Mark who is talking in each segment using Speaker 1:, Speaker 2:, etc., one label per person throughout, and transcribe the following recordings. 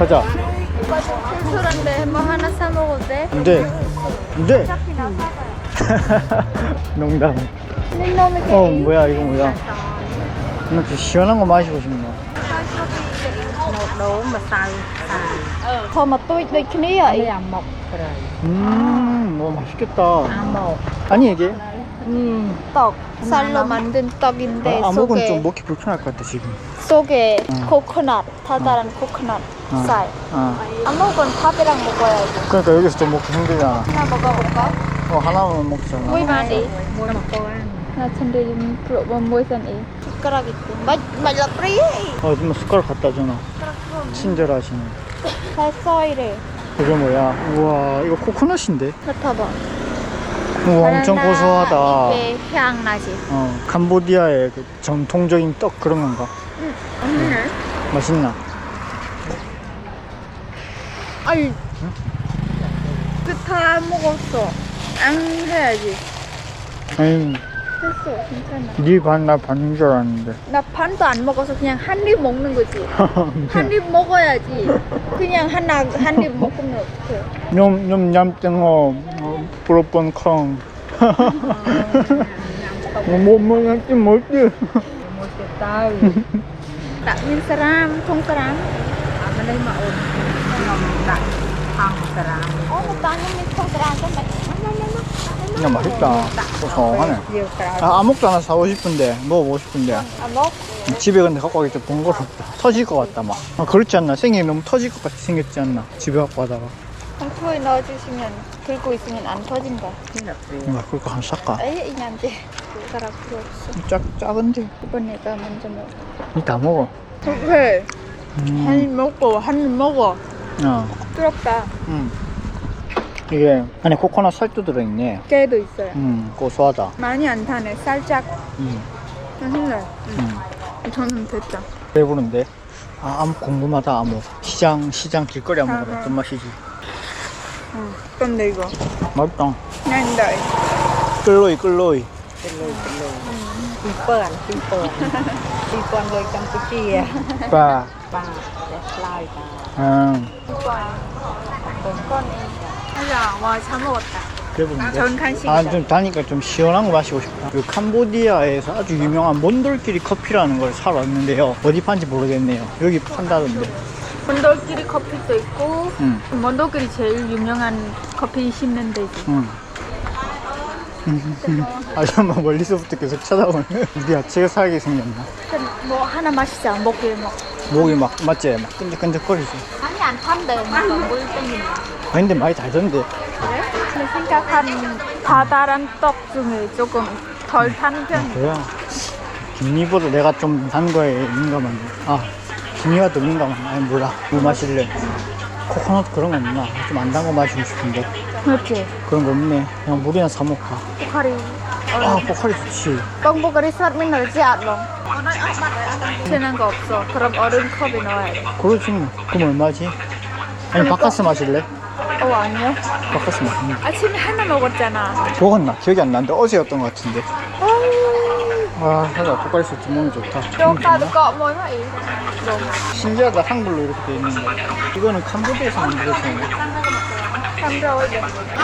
Speaker 1: 가자.
Speaker 2: 오빠 좀 출출한데 뭐 하나 사 먹어도 돼?
Speaker 1: 근데 근데
Speaker 2: 어차피 나 사가요.
Speaker 1: 농담.
Speaker 2: 근데 너무
Speaker 1: 어 개인- 뭐야 이거 뭐야? 나 좀 시원한 거 마시고 싶네.
Speaker 3: một đũa mà xài xài
Speaker 2: thôi mà tôi tôi cái này vậy
Speaker 3: là một rồi
Speaker 1: 음, 뭐 맛있겠다.
Speaker 3: một
Speaker 1: 아니
Speaker 2: 떡 쌀로 만든 떡인데
Speaker 1: 아,
Speaker 2: 속에 좀
Speaker 1: 어.
Speaker 2: 쌀
Speaker 1: 어.
Speaker 2: 아목은 밥이랑 먹어야지
Speaker 1: 그러니까 여기서 좀 먹기 힘들잖아.
Speaker 2: 하나 먹어볼까?
Speaker 1: 어, 하나만
Speaker 3: một cô ăn
Speaker 2: 나 근데 좀 프로본 무이선 이 숟가락 있고 맛 맛라 프리
Speaker 1: 어, 좀 숟가락 갖다 주나. 친절하시네.
Speaker 2: 살써 이래
Speaker 1: 그게 뭐야? 우와, 이거 코코넛인데?
Speaker 2: 뱉어봐
Speaker 1: 우와, 엄청 고소하다.
Speaker 2: 입에 향 나지
Speaker 1: 어, 캄보디아의 그 전통적인 떡 그런 건가?
Speaker 2: 음.
Speaker 1: 맛있나?
Speaker 2: 아이. 그다 먹었어. 안 해야지.
Speaker 1: 아니,
Speaker 2: 됐어 괜찮아.
Speaker 1: 네 반, 나 반인 줄 알았는데.
Speaker 2: 나 반도 안 먹어서 그냥 한 입 먹는 거지. 한 입 먹어야지. 그냥 하나 한 입 먹으면 어떡해.
Speaker 1: 뇽, 뇽, 냠땡어, 어, 부럽번 컹. 뭐, 뭐, 냠땡 뭐지?
Speaker 3: ở bên đây mà ổn lòng đặt
Speaker 1: 야, 맛있다. 고소하네.
Speaker 3: nhiều cái
Speaker 1: 아, 아목도 하나 사고 싶은데, 먹어보고 싶은데.
Speaker 2: 안 먹?
Speaker 1: 집에 근데 갖고 가기 좀 번거롭다. 터질 것 같다, 막. 아, 그렇지 않나? 생이 너무 터질 것 같이 생겼지 않나? 집에 갖고 가다가.
Speaker 2: 상토에 넣어주시면 들고 있으면 안 터진다
Speaker 3: gì
Speaker 1: 야, 그거 한번 쌀까?
Speaker 2: 에이 이 남자 숟가락 필요 없어
Speaker 1: 작, 작은데?
Speaker 2: 이번 내가 먼저 먹어
Speaker 1: 이따 먹어.
Speaker 2: 왜?
Speaker 1: 음.
Speaker 2: 한 입 먹고 한 입 먹어
Speaker 1: 어.
Speaker 2: 부럽다
Speaker 1: 음. 이게 안에 코코넛 살도 들어있네.
Speaker 2: 깨도 있어요
Speaker 1: 음, 고소하다.
Speaker 2: 많이 안 타네 살짝
Speaker 1: 음,
Speaker 2: 맛있네
Speaker 1: 음.
Speaker 2: 저는 됐다
Speaker 1: 배부른데? 아, 아무 궁금하다, 아무. 시장, 시장 길거리 아무가
Speaker 2: 아하.
Speaker 1: 어떤 맛이지?
Speaker 2: 응. 근데 이거
Speaker 1: 맛있다.
Speaker 2: 난 đợi
Speaker 1: 끌로이, 끌로이.
Speaker 3: Cái lùi cái lùi phi pơn phi pơn phi pơn người Campuchia
Speaker 1: 빠.
Speaker 3: ba để slide ba
Speaker 1: 음,
Speaker 2: 건 하자 와잘 먹었다
Speaker 1: 배부른데?
Speaker 2: 전 간식이다
Speaker 1: 아, 좀 다니까 좀 시원한 거 마시고 싶다. 그 캄보디아에서 아주 유명한 몬돌끼리 커피라는 걸 사러 왔는데요. 어디 판지 모르겠네요. 여기 판다던데.
Speaker 2: 먼돌끼리 커피도 있고
Speaker 1: 응,
Speaker 2: 먼돌끼리 제일 유명한 커피 씹는 데지
Speaker 1: 응. 아줌마 멀리서부터 계속 쳐다보네. 우리 야채가 살게 생겼나?
Speaker 2: 뭐 하나 마시자 먹게 먹
Speaker 1: 목이 막, 맞지? 막 끈적끈적거리지.
Speaker 2: 많이 안 탄대 뭔가 물 땡기네
Speaker 1: 아, 근데 많이 달던데.
Speaker 2: 그래? 근데 생각한 달달한 떡 중에 조금 덜 타는 편이야
Speaker 1: 뭐야? 김미보다 내가 좀 단 거에 민감한데. 아, 김미가 더 민감한. 아니, 몰라. 뭐 마실래? 코코넛 그런 거 없나? 좀 안 단 거 마시고 싶은데.
Speaker 2: 그렇지
Speaker 1: 그런 거 없네. 그냥 물이나 사 먹까.
Speaker 2: 포카리
Speaker 1: 아, 포카리 좋지.
Speaker 2: 뻥 포카리 샀면 넣지 않아 튀는 거 없어 그럼 얼음 컵에 넣어야 돼
Speaker 1: 그러지. 뭐. 그럼 얼마지? 아니, 바카스 마실래?
Speaker 2: 어 아니요
Speaker 1: 바카스 마실래?
Speaker 2: 아침에 하나 먹었잖아
Speaker 1: 먹었나? 기억이 안 나는데 어제였던 것 같은데. 아, 하자. 포카리 소주 먹으면 좋다.
Speaker 2: Đúng
Speaker 1: 신기하다. 한글로 이렇게 돼 있는 거. 이거는 캄보디아에서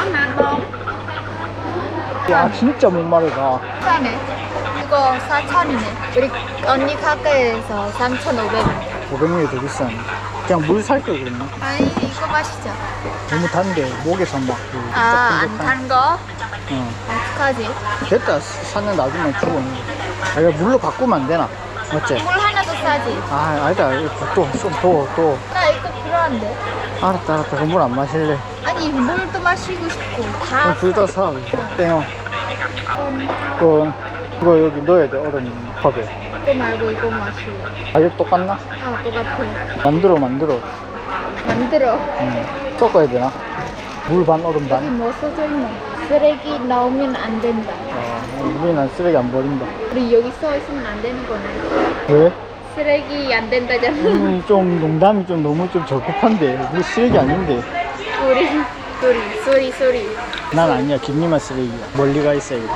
Speaker 2: nặng không?
Speaker 1: 야, 진짜 목마르다.
Speaker 2: 싸네 이거 4천이네 우리 언니 가게에서 3,500원
Speaker 1: 500원이 더 비싸네. 그냥 물 살 걸 그랬나?
Speaker 2: 아니 이거 마시자
Speaker 1: 너무 단데 목에서 막 그.
Speaker 2: 아안
Speaker 1: 끈적끈적한-
Speaker 2: 탄 거?
Speaker 1: 어.
Speaker 2: 어떡하지?
Speaker 1: 됐다. 사는 나중에 주고. 아, 이거 물로 바꾸면 안 되나? 맞지?
Speaker 2: 물 하나 더 싸지
Speaker 1: 아, 아니다. 이거 또, 좀 더, 또.
Speaker 2: 나 이거 필요한데
Speaker 1: 알았다, 알았다. 그물 안 마실래.
Speaker 2: 아니 물도 마시고 싶고 다
Speaker 1: 그럼 둘다 사. 땡어. 그, 이거 여기 넣어야 돼, 얼음 컵에.
Speaker 2: 이거 말고 이거 마시고
Speaker 1: 가격 똑같나?
Speaker 2: 아 똑같아
Speaker 1: 만들어, 만들어.
Speaker 2: 만들어
Speaker 1: 응. 섞어야 되나? 물 반, 얼음
Speaker 2: 여기
Speaker 1: 반.
Speaker 2: 뭐 써져 있나 쓰레기 넣으면 안 된다
Speaker 1: 어, 우리는 쓰레기 안 버린다.
Speaker 2: 우리 여기 써 있으면 안 되는 거네
Speaker 1: 왜?
Speaker 2: 쓰레기 안 된다잖아
Speaker 1: 음, 좀 농담이 좀 너무 좀 적급한데. 우리 쓰레기 아닌데.
Speaker 2: 소리 소리 소리 소리
Speaker 1: 난 아니야. 김리만 쓰레기야. 멀리 가 있어야겠다.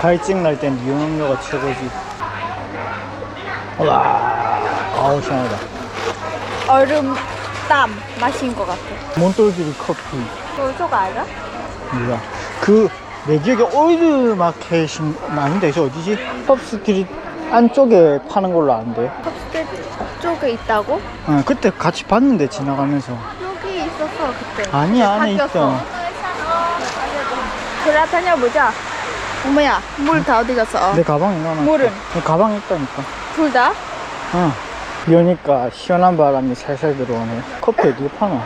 Speaker 1: 갈증 날 땐 이온음료가 최고지. 와, 아우 시원하다.
Speaker 2: 얼음 땀 마신 것 같아.
Speaker 1: 몬돌끼리 커피.
Speaker 2: 저쪽 알아?
Speaker 1: 뭐야? 그, 내 기억에 올드 마켓인, 아닌데, 저 어디지? 펍스트릿 안쪽에 파는 걸로 아는데.
Speaker 2: 컵스테 쪽에 있다고?
Speaker 1: 어, 그때 같이 봤는데, 지나가면서.
Speaker 2: 여기 있었어 그때.
Speaker 1: 아니야, 안에
Speaker 2: 바뀌었어.
Speaker 1: 있어.
Speaker 2: 그래 다녀보자. 어머야 물 다 어디 갔어?
Speaker 1: 내 가방에 넣어놨어.
Speaker 2: 물은?
Speaker 1: 내 가방에 있다니까.
Speaker 2: 둘 다?
Speaker 1: 어. 비 오니까 시원한 바람이 살살 들어오네. 커피 어디에 파나?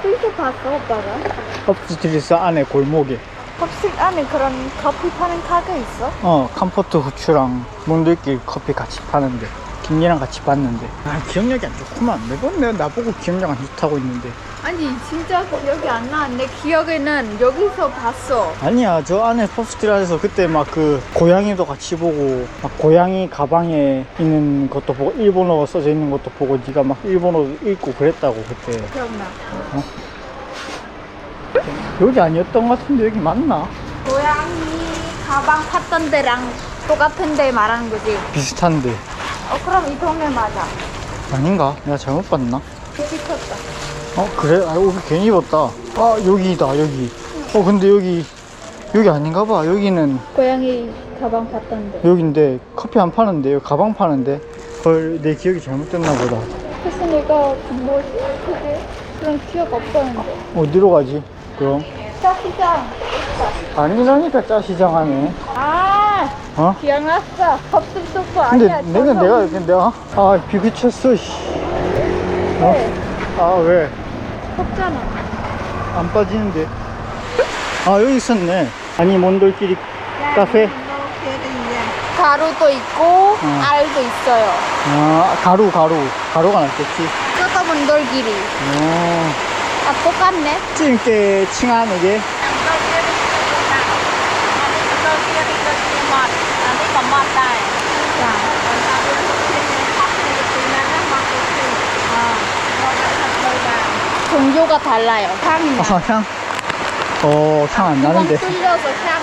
Speaker 2: 어디서 봤어 오빠가?
Speaker 1: 펍스트릿 안에 골목에.
Speaker 2: 컵스 안에 그런 커피 파는 가게 있어?
Speaker 1: 어, 컴포트 후추랑 몬들길 커피 같이 파는데. 김이랑 같이 봤는데. 아, 기억력이 안 좋구만. 매번 내가 나보고 기억력 안 좋다고 있는데.
Speaker 2: 아니 진짜 기억이 안 나. 내 기억에는 여기서 봤어.
Speaker 1: 아니야, 저 안에 펍스트릿에서 그때 막 그 고양이도 같이 보고, 막 고양이 가방에 있는 것도 보고, 일본어가 써져 있는 것도 보고, 네가 막 일본어 읽고 그랬다고, 그때.
Speaker 2: 기억나.
Speaker 1: 여기 아니었던 것 같은데, 여기 맞나?
Speaker 2: 고양이 가방 팠던 데랑 똑같은 데 말하는 거지.
Speaker 1: 비슷한데.
Speaker 2: 어 그럼 이 동네 맞아.
Speaker 1: 아닌가? 내가 잘못 봤나?
Speaker 2: 미쳤다.
Speaker 1: 어, 그래? 아, 여기 괜히 입었다. 아, 여기다, 여기. 어, 근데 여기, 여기 아닌가 봐. 여기는,
Speaker 2: 고양이 가방 팠던 데.
Speaker 1: 여긴데, 커피 안 파는데, 여기 가방 파는데. 헐, 내 기억이 잘못됐나 보다.
Speaker 2: 그래서 내가 뭐지? 그게 그런 기억 없었는데.
Speaker 1: 어디로 가지? 그럼?
Speaker 2: 짜시장.
Speaker 1: 아니라니까 짜시장 하네.
Speaker 2: 아
Speaker 1: 어?
Speaker 2: 기억났어. 소프
Speaker 1: 근데
Speaker 2: 아니야.
Speaker 1: 내가,
Speaker 2: 저거.
Speaker 1: 내가, 내가, 아, 비 그쳤어, 씨. 어?
Speaker 2: 네.
Speaker 1: 아, 왜?
Speaker 2: 덥잖아.
Speaker 1: 안 빠지는데. 아, 여기 있었네. 아니, 몬돌끼리 카페.
Speaker 2: 가루도 있고
Speaker 1: 어.
Speaker 2: 알도 있어요.
Speaker 1: 아, 가루, 가루. 가루가 낫겠지.
Speaker 2: 그거 문돌길이.
Speaker 1: 어.
Speaker 2: 아 똑같네.
Speaker 1: 찌개 칭한에게.
Speaker 2: 종류가 달라요. 향이 나.
Speaker 1: 아, 향? 어, 향 안 나는데.
Speaker 2: 뚫려서 향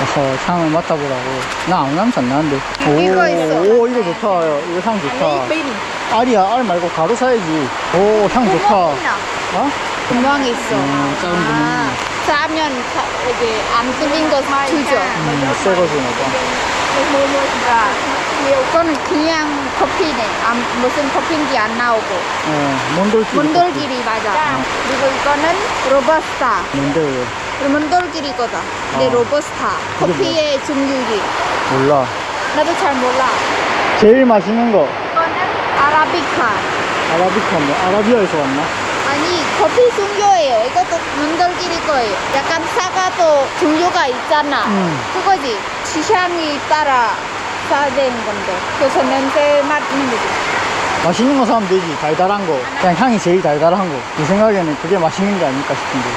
Speaker 1: 어허, 향을 맡아보라고. 나 아무 냄새 안 나는데. 오,
Speaker 2: 이거 있어.
Speaker 1: 오, 이거 좋다. 이거 향 좋다.
Speaker 2: 빈.
Speaker 1: 알이야, 알 말고 가루 사야지. 오, 향 좋다. 어?
Speaker 2: 구멍이 있어.
Speaker 1: 음, 작은.
Speaker 2: 아, 싸면 가- 이게 안 뚫린 거 주죠.
Speaker 1: 음, 새 거주나 봐.
Speaker 2: 이거는 그냥 커피네. 안, 무슨 커피인지 안 나오고.
Speaker 1: 어, 몬돌끼리.
Speaker 2: 문돌길이 맞아. 그리고 이거는 로버스타.
Speaker 1: 뭔데,
Speaker 2: 문돌길이거든. 근데
Speaker 1: 어.
Speaker 2: 로버스타. 커피의 종류지.
Speaker 1: 몰라.
Speaker 2: 나도 잘 몰라.
Speaker 1: 제일 맛있는 거.
Speaker 2: 이거는 아라비카.
Speaker 1: 아라비카 뭐, 아라비아에서 왔나?
Speaker 2: 아니 커피 종류예요. 이것도 문돌길이 거예요. 약간 사과도 종류가 있잖아.
Speaker 1: 음.
Speaker 2: 그거지. 취향이 따라 사야 되는 건데. 그래서 냄새 맡는 거지.
Speaker 1: 맛있는 거 사면 되지. 달달한 거. 그냥 향이 제일 달달한 거. 내 생각에는 그게 맛있는 게 아닐까 싶은데.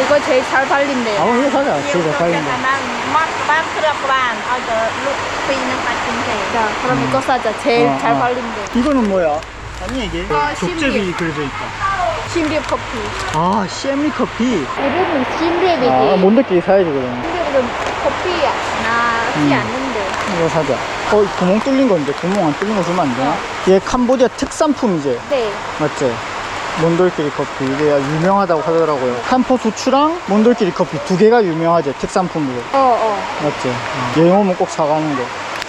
Speaker 2: 이거 제일 잘 발린대요.
Speaker 1: 아, 이거 사자. 제일 잘 팔린다.
Speaker 2: 자, 그럼 이거 사자. 제일
Speaker 1: 어,
Speaker 2: 잘
Speaker 1: 어.
Speaker 2: 발린대.
Speaker 1: 이거는 뭐야? 아니, 이게.
Speaker 2: 이거
Speaker 1: 족제비. 그려져 있다.
Speaker 2: 심리 커피.
Speaker 1: 아, 셰미 커피.
Speaker 2: 이름은 심리비지.
Speaker 1: 아, 뭔데끼리 사야지, 그럼.
Speaker 2: 심리비는 커피야.
Speaker 1: 음.
Speaker 2: 않는데.
Speaker 1: 이거 사자. 어, 구멍 뚫린 건데. 구멍 안 뚫린 거 주면 안 되나? 얘 캄보디아 특산품이지?
Speaker 2: 네.
Speaker 1: 맞지? 몬돌끼리 커피. 이게 유명하다고 하더라고요. 캄포 수추랑 몬돌끼리 커피 두 개가 유명하지, 특산품으로.
Speaker 2: 어, 어.
Speaker 1: 맞지? 어. 여행 오면 꼭 사가는 거.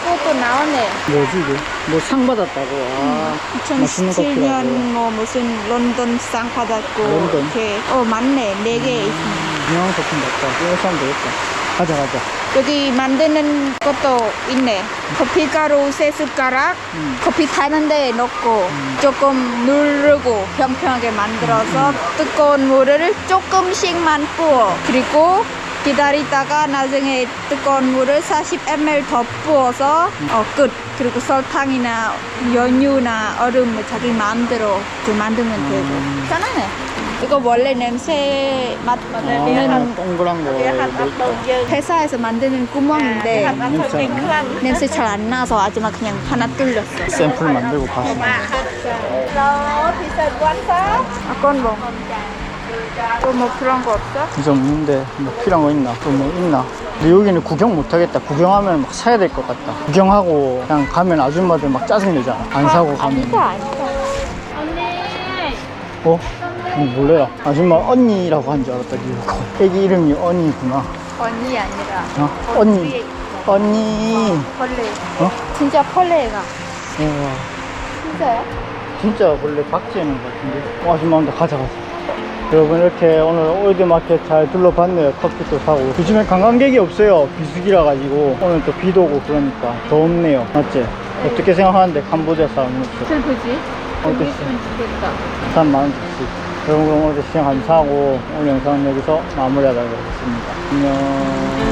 Speaker 2: 그것도 나오네.
Speaker 1: 뭐지, 이게? 뭐 상 받았다고. 아, 맛있는 커피라고.
Speaker 3: 2017년 뭐 무슨 런던 상 받았고
Speaker 1: 런던?
Speaker 3: 이렇게 어 맞네 네 개 있습니다.
Speaker 1: 유명한 커피 같다. 이거 사면 되겠다. 가자, 가자.
Speaker 3: 여기 만드는 것도 있네. 커피 가루 세 숟가락
Speaker 1: 음.
Speaker 3: 커피 타는 데에 넣고 조금 누르고 평평하게 만들어서 뜨거운 물을 조금씩만 부어. 그리고 기다리다가 나중에 뜨거운 물을 40ml 더 부어서 어, 끝. 그리고 설탕이나 연유나 얼음을 자기 마음대로 그 만들면 되고. 편하네 이거 원래 냄새
Speaker 1: 아,
Speaker 3: 맡는
Speaker 1: 동그란 거. 뭐
Speaker 3: 회사에서 만드는 구멍인데
Speaker 1: 냄새.
Speaker 3: 냄새 잘 안 나서 아줌마 그냥 하나 뚫렸어.
Speaker 1: 샘플 만들고 봤어.
Speaker 3: 아, con bông. 또뭐 그런 거 없어?
Speaker 1: 진짜 없는데 뭐 필요한 거 있나? 또 뭐 있나? 근데 여기는 구경 못 하겠다. 구경하면 막 사야 될 것 같다. 구경하고 그냥 가면 아줌마들 막 짜증내잖아. 안 사고 가면.
Speaker 3: 아니다 아니다.
Speaker 1: 어? 음, 몰라요. 아줌마 언니라고 한 줄 알았다. 이거. 애기 이름이 언니구나.
Speaker 3: 언니 아니라
Speaker 1: 어? 언니. 언니.
Speaker 3: 벌레.
Speaker 1: 어?
Speaker 3: 진짜 벌레가.
Speaker 1: 우와.
Speaker 3: 진짜요?
Speaker 1: 진짜 원래 박쥐는 것 같은데. 어, 아줌마 한다 가자 가자. 여러분 이렇게 오늘 올드마켓 잘 둘러봤네요. 커피도 사고. 요즘에 관광객이 없어요. 비수기라 가지고 오늘 또 비도 오고 그러니까 덥네요. 맞지? 어떻게 생각하는데 캄보디아 사람은 없어.
Speaker 3: 슬프지?
Speaker 1: 어땠어? 산 많은 듯이. 여러분 오늘 시청 감사하고 오늘 영상은 여기서 마무리하도록 하겠습니다. 안녕.